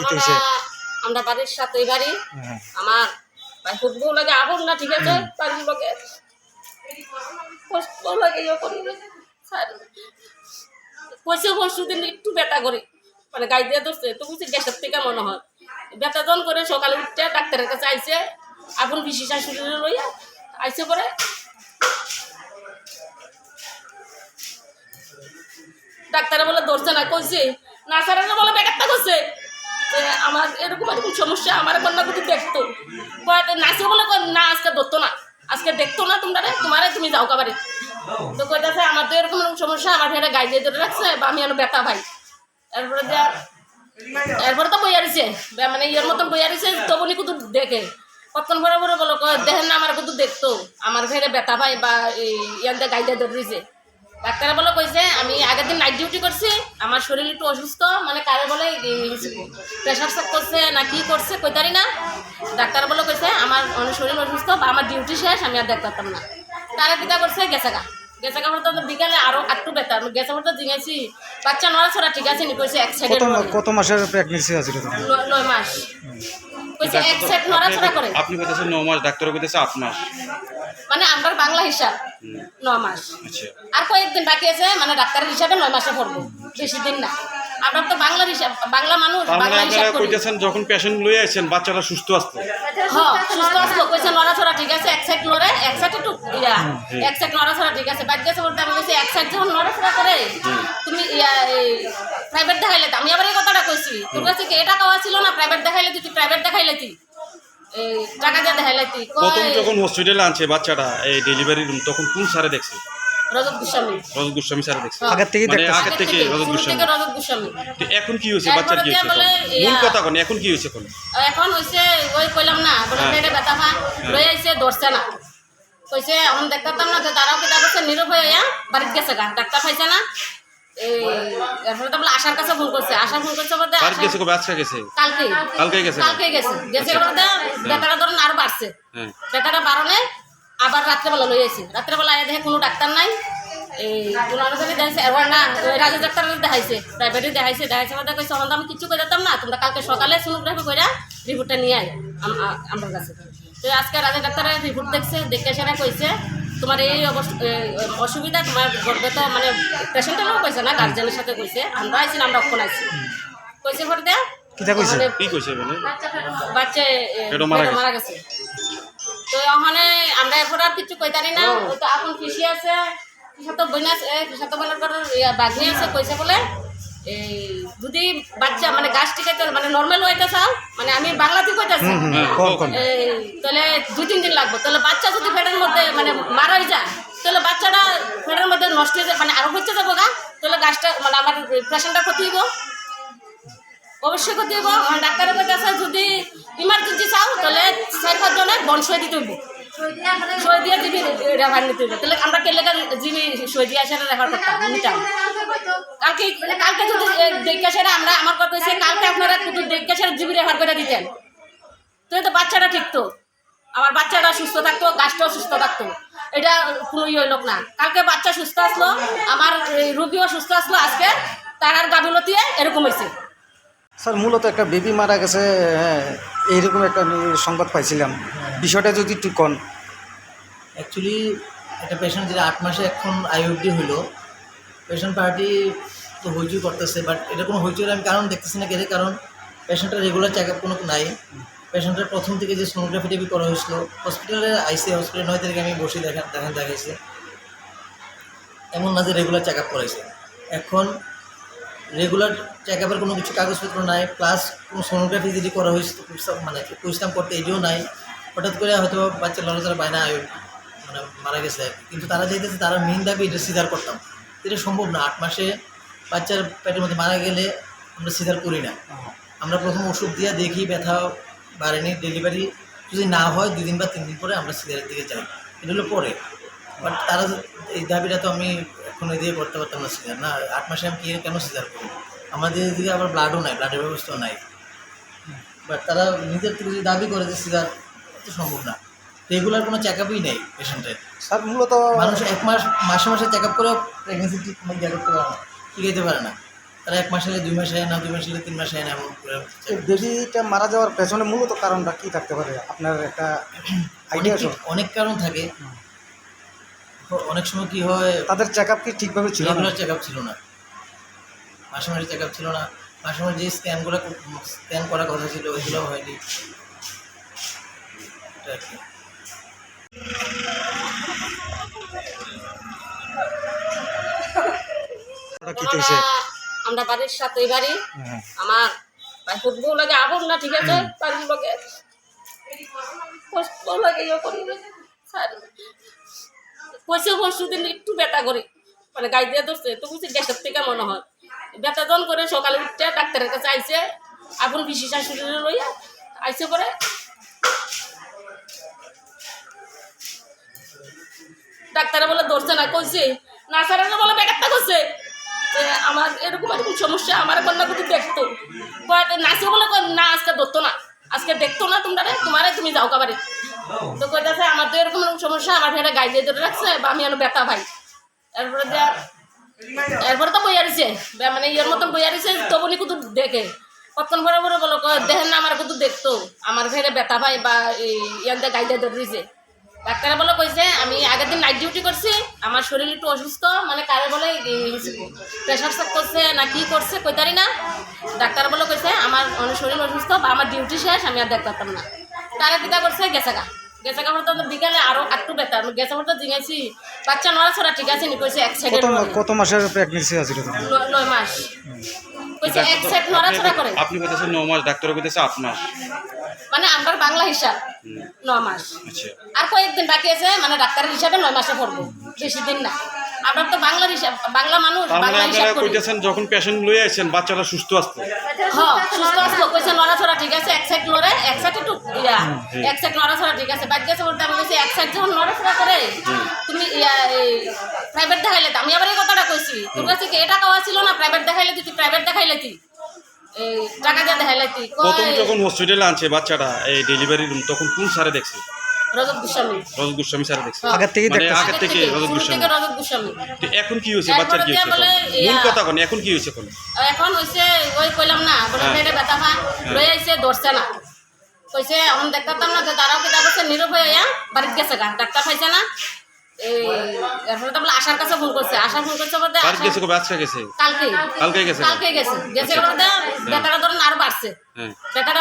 ঘটনাটা আমরা বাড়ির সাথে বাড়ি। হ্যাঁ। আমার ভাই ফুটবল লাগে আগুন না ঠিক আছে? বাড়ির লোকে। কষ্ট লাগে করি স্যার কইছে পরশু দিন একটু ব্যথা করি। মানে গাই দিয়ে ধরছে তো বুঝছি গ্যাসের থেকে মনে হয়। ব্যথা যখন করে সকালে উঠতে ডাক্তারের কাছে আইছে। আগুন বেশি শাশুড়ি লইয়া আইছে পরে। ডাক্তারে বলে ধরছে না কইছে? না স্যারেরা বলে ব্যাপারটা করছে। আমার এরকম এরকম সমস্যা, আমার কন্যা কিন্তু দেখতো। নাচে বলে না, আজকে ধরতো না। আজকে দেখতো না তোমরা তুমি যাও কাবারে। তো আমার তো এরকম সমস্যা, আমার দিয়ে ধরে রাখছে, বা আমি ব্যথা ভাই। যে, এরপরে তো বইয়া মানে ইয়ের মতন বইয়া দিছে তবুনি কিন্তু দেখে। কতক্ষণ পরে পরে বলো দেখেন না, আমার কিন্তু দেখতো। আমার ফেরে ব্যথা ভাই বা ইয়াতে গাই দিয়ে ধরে ডাক্তার বলে কইছে, আমি আগের দিন নাইট ডিউটি করছি, আমার শরীর একটু অসুস্থ মানে কারে বলে প্রেশার চেক করছে না কি করছে কইতারি না। ডাক্তার বলে কইছে, আমার শরীর অসুস্থ বা আমার ডিউটি শেষ, আমি আর দেখতে পারতাম না। তারা পিতা করছে, গেছে গা? গেছে কাপড়টা তো বিকালে আরও একটু বেতার গেছে বলতে জিঙেছি বাচ্চা নড়াছড়া ঠিক আছে নি কইছে এক সাইডে কত মাসের প্রেগন্যান্সি আছে? নয় মাস। কইছে এক সাইড নড়াছড়া করে। আপনি কইতেছেন ন মাস ডাক্তার কইতেছে 8 মাস। মানে আমার বাংলা হিসাব 9 মাস। আচ্ছা। আর কয়েকদিন বাকি আছে মানে ডাক্তারের হিসাবে নয় মাসে পড়ব। বেশি দিন না। আমরা তো বাংলার হিসাব বাংলা মানুষ মানে বাংলা হিসাব কইতেছেন যখন পেশেন্ট লয়ে আইছেন বাচ্চাটা সুস্থ আসতো হ্যাঁ সুস্থ আসলো কইছে নড়াছড়া ঠিক আছে এক সাইড নড়ে এক সাইড একটু ইয়া এক সাইড নড়াছড়া ঠিক আছে বাদ গেছে বলতে আমি কইছি এক সাইড যখন নড়াছড়া করে তুমি ইয়া প্রাইভেট দেখাইলে। আমি আবার এই কথাটা কইছি তোর কাছে কি এটা কাওয়া ছিল না প্রাইভেট দেখাইলে তুই প্রাইভেট দেখাইলে তুই? এই টাকা দিয়ে দেখাইলে তুই? প্রথম যখন হসপিটালে আনছে বাচ্চাটা এই ডেলিভারি রুম তখন কোন স্যারে দেখছে? রজত গোস্বামী। রজত গোস্বামী স্যারে দেখছে। হ্যাঁ। আগের থেকেই আগের থেকে রজত গোস্বামী। রজত গোস্বামী। তো এখন কি হয়েছে? বাচ্চার কি হয়েছে দিয়ে মূল কথা কোন এখন কি হয়েছে কোন এখন হইছে ওই কইলাম না বলে হ্যাঁ। পেটে ব্যথা পা লই আইছে ধরছে না। কইছে এখন দেখতাম না যে তারাও করছে নীরব হয়ে ইয়া বাড়িতে গেছে গা ডাক্তার পাইছে না। এই এরপরে তো বলে আশার কাছে ফোন করছে আশা ফোন করছে বলতে বাড়ি গেছে কবে? আজকে গেছে? কালকে কালকে গেছে? কালকে গেছে। গেছে বলতে ব্যথাটা ধরুন আরও বাড়ছে। হ্যাঁ। ব্যথাটা বাড়নে আবার রাত্রেবেলা লই আইছে। রাত্রেবেলা আয়া দেখে কোনো ডাক্তার নাই। এই দেখাইছে এবার না ওই রাজু ডাক্তার দেখাইছে প্রাইভেটে দেখাইছে দেখাইছে বলতে কইছে তখন আমি কিছু করে দিতাম না তোমরা কালকে সকালে সোনোগ্রাফি করে রিপোর্টটা নিয়ে আয় আম- আ- আমার কাছে। তো আজকে রাজু ডাক্তারের রিপোর্ট দেখছে দেখে সেটা কইছে তোমার এই অবস্থা অসুবিধা তোমার গর্বে তো মানে পেশেন্টেরও কইছে না গার্জেনের সাথে কইছে আমরা আইছি না আমরা অক্ষণ আইছি। কইছে পরে দেয়া কিতা কইছে? কি কইছে বাচ্চা মারা গেছে। তো ওখানে আমরা এরপর আর কিছু কইতারি না। তো এখন কৃষি আছে কৃষক বইনা আছে কৃষক বোনের পর বাঘি আছে কইছে বলে এই যদি বাচ্চা মানে গাছ টিকাইতে মানে নর্মাল হইতে চাও মানে আমি বাংলাতে কইতাছি। তাহলে দুই তিন দিন লাগবে। তাহলে বাচ্চা যদি পেটের মধ্যে মানে মারা হয়ে যায় তাহলে বাচ্চাটা পেটের মধ্যে নষ্ট হয়ে যায় মানে আরও হচ্ছে যাব গা তাহলে গাছটা মানে আমার পেশেন্টটা ক্ষতি হইব। অবশ্যই হইব আর ডাক্তারের কাছে যদি ইমার্জেন্সি চাও, তাহলে চার পাঁচ বন সই দিতে হইব। তাহলে আমরা কালকে দেখে আমরা আমার কালকে আপনারা জিবি করে দিতেন। তো বাচ্চাটা ঠিক তো। আমার বাচ্চাটা সুস্থ থাকতো, গাছটাও সুস্থ থাকতো। এটা কোনো ইয়ে লোক না। কালকে বাচ্চা সুস্থ আসলো, আমার রুগীও সুস্থ আসলো, আজকে তার আর এরকম হয়েছে স্যার মূলত একটা বেবি মারা গেছে হ্যাঁ, এইরকম একটা সংবাদ পাইছিলাম। বিষয়টা যদি একটু কন। অ্যাকচুয়ালি একটা পেশেন্ট যেটা আট মাসে এখন আইওডি হইল পেশেন্ট পার্টি তো হইচই করতেছে বাট এটা কোনো হইচইয়ের আমি কারণ দেখতেছি না কেন? কারণ পেশেন্টের রেগুলার চেক আপ কোনো নাই। পেশেন্টের প্রথম থেকে যে সোনোগ্রাফি টেবি করা হয়েছিল হসপিটালে আইসি হসপিটালে নয় তারিখে আমি বসে দেখা দেখা দেখাইছে। এমন না যে রেগুলার চেক আপ করাইছে। এখন রেগুলার চেক আপের কোনো কিছু কাগজপত্র নাই প্লাস কোনো সোনোগ্রাফি যদি করা হয়েছে মানে কুইস্তাম করতে এটিও নাই, হঠাৎ করে হয়তো বাচ্চা লড়াচড়া পায় না আয়ু মানে মারা গেছে। কিন্তু তারা চাইতেছে তারা মেন দাবি এটা সিজার করতাম। এটা সম্ভব না। আট মাসে বাচ্চার পেটের মধ্যে মারা গেলে আমরা সিজার করি না। আমরা প্রথম ওষুধ দিয়ে দেখি, ব্যথা বাড়েনি ডেলিভারি যদি না হয়, দুদিন বা তিন দিন পরে আমরা সিজারের দিকে যাই। এটা হলো পরে। বাট তারা এই দাবিটা তো আমি এখন দিয়ে করতে পারতাম না সিজার। না আট মাসে আমি কি কেন সিজার করি আমাদের এদিকে আবার ব্লাডও নাই ব্লাডের ব্যবস্থাও নাই। বাট তারা নিজের থেকে যদি দাবি করে যে সিজার তো সম্ভব না। রেগুলার কোনো চেক আপই নেই পেশেন্টের স্যার মূলত মানুষ এক মাস মাসে মাসে চেক আপ করেও প্রেগনেন্সি ঠিক ইয়ে করতে পারে না টিকাইতে পারে না। তারা এক মাস হলে দুই মাস হয় না দুই মাস হলে তিন মাস হয় না এমন বেবিটা মারা যাওয়ার পেছনে মূলত কারণটা কী থাকতে পারে? আপনার একটা আইডিয়া অনেক কারণ থাকে। অনেক সময় কি হয় তাদের চেক আপ কি ঠিকভাবে ছিল না? রেগুলার চেক আপ ছিল না। মাসে মাসে চেক আপ ছিল না। মাসে মাসে যে স্ক্যানগুলো স্ক্যান করার কথা ছিল ওইগুলো হয়নি। আমরা বাড়ির সাথে বাড়ি। হ্যাঁ। আমার ফুটবল লাগে আগুন না ঠিক আছে? বাড়ির লোকে কষ্ট লাগে করি স্যার পয়সা পরশু দিন একটু ব্যথা করে। মানে গাই দিয়ে ধরছে, তো বুঝছি গ্যাসের থেকে মনে হয়। ব্যথা যখন করে সকালে উঠতে ডাক্তারের কাছে আইসে আগুন বেশি শাশুড়ি লইয়া আইসে পরে। ডাক্তারে বলে, ধরছে না, কইছে না স্যারেরা বলে ব্যাপারটা করছে। আমার এরকম এরকম সমস্যা, আমার কন্যা কিন্তু দেখতো। নাচে বলে না, আজকে ধরতো না, আজকে দেখতো না তোমরা তোমারে তুমি যাও কাবারে। তো কইতাছে আমার তো এরকম সমস্যা, আমার ফেরে গাই দিয়ে ধরে রাখছে, বা আমি আনো ব্যথা ভাই এরপরে যে, এরপরে তো বইয়া মানে ইয়ের মতন বইয়া দিছে, তবুনি কিন্তু দেখে। কতক্ষণ পরে পরে বলো দেখেন না, আমার কিন্তু দেখতো, আমার ফেরে ব্যথা ভাই বা এই ইয়াতে গাই দিয়ে ধরে দিছে। ডাক্তারে বলে, কইছে, আমি আগের দিন নাইট ডিউটি করছি, আমার শরীর একটু অসুস্থ মানে কারে বলে প্রেশার চেক করছে, না কি করছে, কইতারি না। ডাক্তার বলে, কইছে, আমার শরীর অসুস্থ, বা আমার ডিউটি শেষ, আমি আর দেখতে পারতাম না। তারে পিতা করছে, গেছে গা। গেছে কাপড় তো বিকালে আরও একটু বেতার গেছে তো জিঙেছি বাচ্চা নড়াচড়া ঠিক আছে নি কইছে এক সেকেন্ড কত মাসের প্রেগনেন্সি আছে নয় মাস। কইছে এক সেট নড়াচড়া করে। আপনি কইতেছেন মাস ডাক্তার কইতেছে আট মাস। মানে আমার বাংলা হিসাব নয় মাস। আচ্ছা। আর কয়েকদিন বাকি আছে মানে ডাক্তারের হিসাবে নয় মাসে পড়ব। বেশি দিন না। আমরা তো বাংলার হিসাব বাংলা মানুষ মানে বাংলা হিসাব কইতেছেন যখন পেশেন্ট লয়ে আইছেন বাচ্চাটা সুস্থ আসছে হ্যাঁ সুস্থ আসলো কইছে নড়াচড়া ঠিক আছে এক সাইড নড়ে এক সাইড একটু ইয়া এক সাইড নড়াচড়া ঠিক আছে বাদ গেছে বলতে আমি কইছি এক সাইড যখন নড়াচড়া করে তুমি ইয়া প্রাইভেট দেখাইলে আমি আবার এই কথাটা কইছি তোর কাছে কি এটা খাওয়া ছিল না প্রাইভেট দেখাইলে তুই প্রাইভেট দেখাইলে তুই টাকা দিয়ে দেখাইলে তুই প্রথম যখন হসপিটালে আনছে বাচ্চাটা এই ডেলিভারি রুম তখন কোন স্যারে দেখছে? রজত গোস্বামী। রজত গোস্বামী স্যারে দেখছে। হ্যাঁ। আগের থেকেই থেকে রজত গোস্বামী। রজত গোস্বামী। তো এখন কি হয়েছে? বাচ্চার কি হয়েছে দিয়ে বলে এখন? মূল কথা কোন এখন কি হয়েছে এখন? এখন হইছে ওই কইলাম না বলে হ্যাঁ। পেটে ব্যথা পা লই আইছে ধরছে না। কইছে এখন দেখতাম না যে তারাও কিতা করছে নীরব হয়ে বাড়িতে গেছে গা ডাক্তার পাইছে না? এই এরপরে তো বলে আশার কাছে ফোন করছে। আশা ফোন করছে বলতে বাড়ি গেছে কবে? আজকে গেছে? কালকে কালকে গেছে কালকে গেছে। গেছে বলতে ব্যথাটা ধরেন আরও বাড়ছে। হ্যাঁ।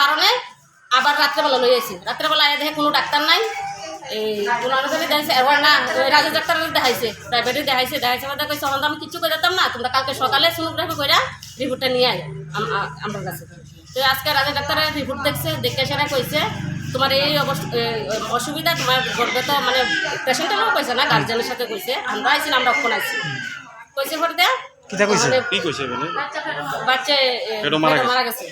বাড়নে আবার রাত্রেবেলা লই আইছি। রাত্রেবেলা আয়া দেখে কোনো ডাক্তার নাই। এই পুনরায় দেখাইছে এবার না ওই রাজু ডাক্তার দেখাইছে প্রাইভেটে দেখাইছে দেখাইছে বলতে কইছে তো আমি কিছু করে দিতাম না তোমরা কালকে সকালে সোনোগ্রাফি করে রিপোর্টটা নিয়ে আয় আম- আমার কাছে। তো আজকে রাজু ডাক্তারের রিপোর্ট দেখছে দেখে সেটা কইছে তোমার এই অবস্থা অসুবিধা তোমার গর্বে তো মানে পেশেন্টেরও কইছে না গার্জেনের সাথে কইছে আমরা আইছি না আমরা অক্ষণ আইছি। কইছে পরে দেয়া কিতা কইছে? কি কইছে বাচ্চা মারা গেছে।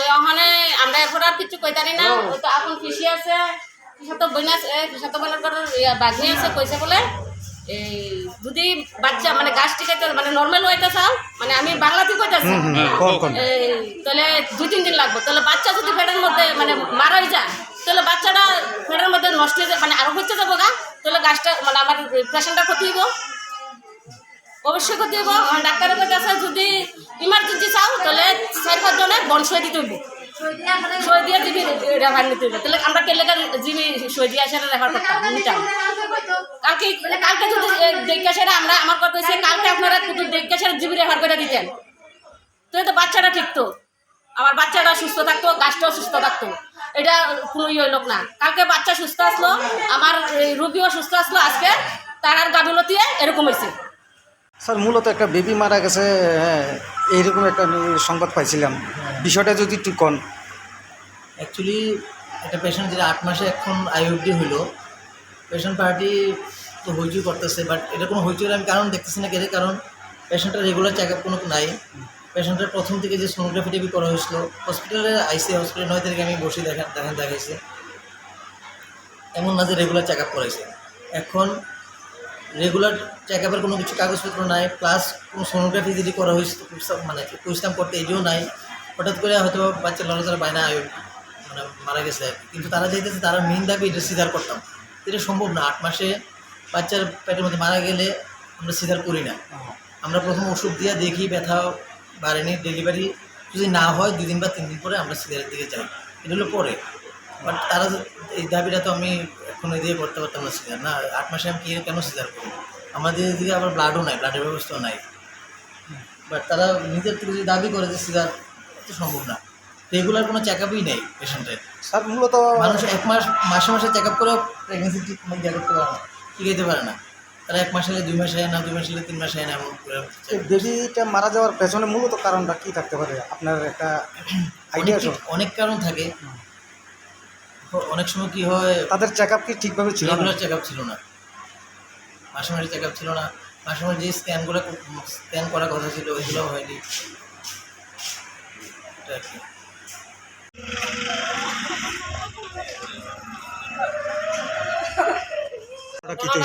তো ওখানে আমরা এরপর আর কিছু কইতারি না। ওই তো এখন কৃষি আছে কৃষক বইনা আছে কৃষক বোনের ঘরের বাঘি আছে কইছে বলে এই যদি বাচ্চা মানে গাছ টিকাইতে মানে নর্মাল হইতে চাও মানে আমি বাংলাতে কইতাছি। তাহলে দুই তিন দিন লাগবে। তাহলে বাচ্চা যদি পেটের মধ্যে মানে মারাই যায় তাহলে বাচ্চাটা পেটের মধ্যে নষ্ট হয়ে যায় মানে আরও হচ্ছে যাব গা তাহলে গাছটা মানে আমার পেশেন্টটা ক্ষতি হইব। অবশ্যই হইব আমার ডাক্তারের কাছে যদি ইমার্জেন্সি চাও, তাহলে চার পাঁচ বন সই দিতে হইব। সই দিয়ে জিবি রেফার নিতে হইব। তাহলে আমরা কেলেকা জিবি সই দিয়ে আসে রেফার করতাম, নিতাম। কালকে কালকে যদি দেখে সেটা আমরা, আমার কথা হচ্ছে কালকে আপনারা কিন্তু দেখে সেটা জিবি রেফার করে দিতেন। তাহলে তো বাচ্চাটা ঠিক তো। আমার বাচ্চাটা সুস্থ থাকতো, গাছটাও সুস্থ থাকতো। এটা কোনো ইয়ে হইল না। কালকে বাচ্চা সুস্থ আসলো, আমার রুগীও সুস্থ আসলো, আজকে তার আর গাফিলতি এরকম হয়েছে স্যার, মূলত একটা বেবি মারা গেছে হ্যাঁ এইরকম একটা সংবাদ পাইছিলাম। বিষয়টা যদি একটু কন। অ্যাকচুয়ালি একটা পেশেন্ট যেটা আট মাসে এখন আইওডি হইল পেশেন্ট পার্টি তো হইচই করতেছে বাট এটা কোনো হইচই আমি কারণ দেখতেছি না কেন? কারণ পেশেন্টের রেগুলার চেক আপ কোনো নাই। পেশেন্টের প্রথম থেকে যে সোনোগ্রাফি টেপি করা হয়েছিল হসপিটালে আইসি হসপিটালে নয় তারিখে আমি বসে দেখান দেখান দেখাইছে। এমন না যে রেগুলার চেক আপ করাইছে। এখন রেগুলার চেক আপের কোনো কিছু কাগজপত্র নাই প্লাস কোনো সোনোগ্রাফি যদি করা হয়েছে মানে কুইস্তাম করতে এটিও নাই। হঠাৎ করে হয়তো বাচ্চা লড়াচড়া বায়না মানে মারা গেছে। কিন্তু তারা চাইতেছে তারা মেন দাবি এটা সিজার করতাম। এটা সম্ভব না। আট মাসে বাচ্চার পেটের মধ্যে মারা গেলে আমরা সিজার করি না। আমরা প্রথম ওষুধ দিয়ে দেখি, ব্যথা বাড়েনি ডেলিভারি যদি না হয় দুদিন বা তিন দিন পরে আমরা সিজারের দিকে যাই। এটা হলো পরে। বাট তারা এই দাবিটা তো আমি এখন দিয়ে করতে পারতাম না সিজার। না আট মাসে আমি কি কেন সিজার করব? আমাদের এদিকে আবার ব্লাডও নাই ব্লাডের ব্যবস্থাও নাই। বাট তারা নিজের থেকে যদি দাবি করে যে সিজার তো সম্ভব না। রেগুলার কোনো চেক আপই নেই পেশেন্টের স্যার মূলত মানুষ এক মাস মাসে মাসে চেক আপ করেও প্রেগনেন্সি ট্রিটমেন্ট ইয়ে করতে পারে না টিকাইতে পারে না। তারা এক মাস হলে দুই মাস হয় না দুই মাস হলে তিন মাস হয় না এমন বেবিটা মারা যাওয়ার পেছনে মূলত কারণটা কী থাকতে পারে? আপনার একটা আইডিয়া অনেক কারণ থাকে। অনেক সময় কি হয় তাদের চেক আপ কি ঠিকভাবে ছিল না? চেক আপ ছিল না। মাসে মাসে চেক আপ ছিল না। মাসে মাসে যে স্ক্যানগুলো স্ক্যান করার কথা ছিল ওইগুলো হয়নি। কি।